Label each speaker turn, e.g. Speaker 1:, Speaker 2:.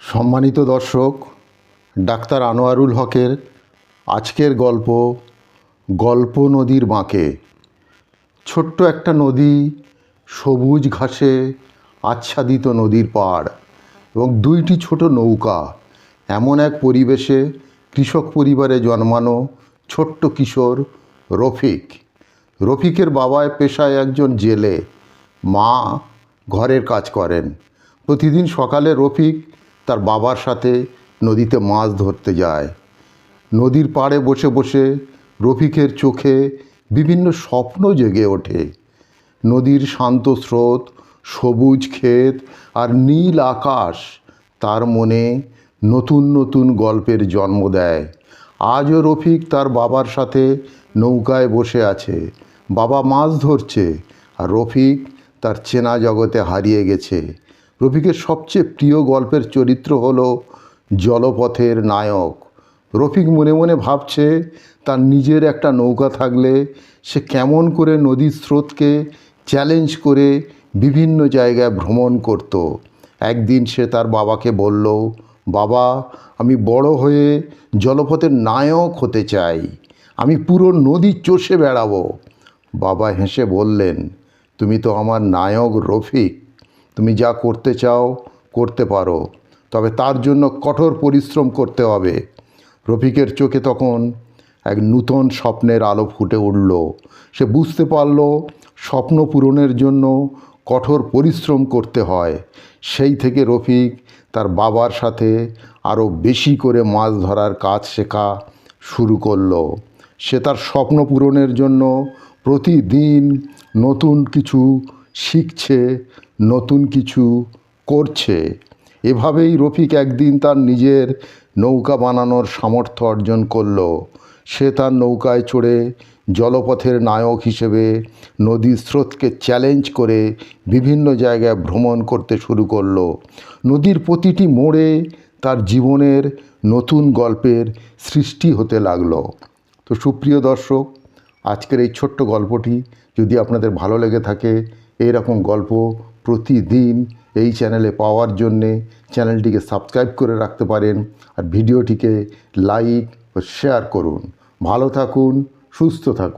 Speaker 1: সম্মানিত দর্শক, ডাক্তার আনোয়ারুল হকের আজকের গল্প গল্প নদীর বাঁকে। ছোট্ট একটা নদী, সবুজ ঘাসে আচ্ছাদিত নদীর পাড় এবং দুইটি ছোট নৌকা। এমন এক পরিবেশে কৃষক পরিবারে জন্মানো ছোট্ট কিশোর রফিক। রফিকের বাবায় পেশায় একজন জেলে। মা ঘরের কাজ করেন। প্রতিদিন সকালে রফিক তার বাবার সাথে নদীতে মাছ ধরতে যায়। নদীর পাড়ে বসে বসে রফিকের চোখে বিভিন্ন স্বপ্ন জেগে ওঠে। নদীর শান্ত স্রোত, সবুজ ক্ষেত আর নীল আকাশ তার মনে নতুন নতুন গল্পের জন্ম দেয়। আজও রফিক তার বাবার সাথে নৌকায় বসে আছে। বাবা মাছ ধরছে আর রফিক তার চেনা জগতে হারিয়ে গেছে। রফিকের সবচেয়ে প্রিয় গল্পের চরিত্র হলো জলপথের নায়ক। রফিক মনে মনে ভাবছে, তার নিজের একটা নৌকা থাকলে সে কেমন করে নদীর স্রোতকে চ্যালেঞ্জ করে বিভিন্ন জায়গায় ভ্রমণ করত। একদিন সে তার বাবাকে বলল, বাবা, আমি বড় হয়ে জলপথের নায়ক হতে চাই। আমি পুরো নদী চষে বেড়াবো। বাবা হেসে বললেন, তুমি তো আমার নায়ক রফিক। তুমি যা করতে চাও, করতে পারো। তবে তার জন্য কঠোর পরিশ্রম করতে হবে। রফিকের চোখে তখন এক নূতন স্বপ্নের আলো ফুটে উঠল। সে বুঝতে পারল, স্বপ্ন পূরণের জন্য কঠোর পরিশ্রম করতে হয়। সেই থেকে রফিক তার বাবার সাথে আরও বেশি করে মাছ ধরার কাজ শেখা শুরু করল। সে তার স্বপ্ন পূরণের জন্য প্রতিদিন নতুন কিছু শিখছে নতুন কিছু করছে। এভাবেই রফিক একদিন তার নিজের নৌকা বানানোর সামর্থ্য অর্জন করল। সে তার নৌকায় চড়ে জলপথের নায়ক হিসেবে নদীর স্রোতকে চ্যালেঞ্জ করে বিভিন্ন জায়গায় ভ্রমণ করতে শুরু করল। নদীর প্রতিটি মোড়ে তার জীবনের নতুন গল্পের সৃষ্টি হতে লাগল। তো সুপ্রিয় দর্শক, আজকের এই ছোট্ট গল্পটি যদি আপনাদের ভালো লেগে থাকে এই রকম গল্প প্রতিদিন এই চ্যানেলে পাওয়ার জন্যে চ্যানেলটিকে সাবস্ক্রাইব করে রাখতে পারেন আর ভিডিওটিকে লাইক ও শেয়ার করুন। ভালো থাকুন, সুস্থ থাকুন।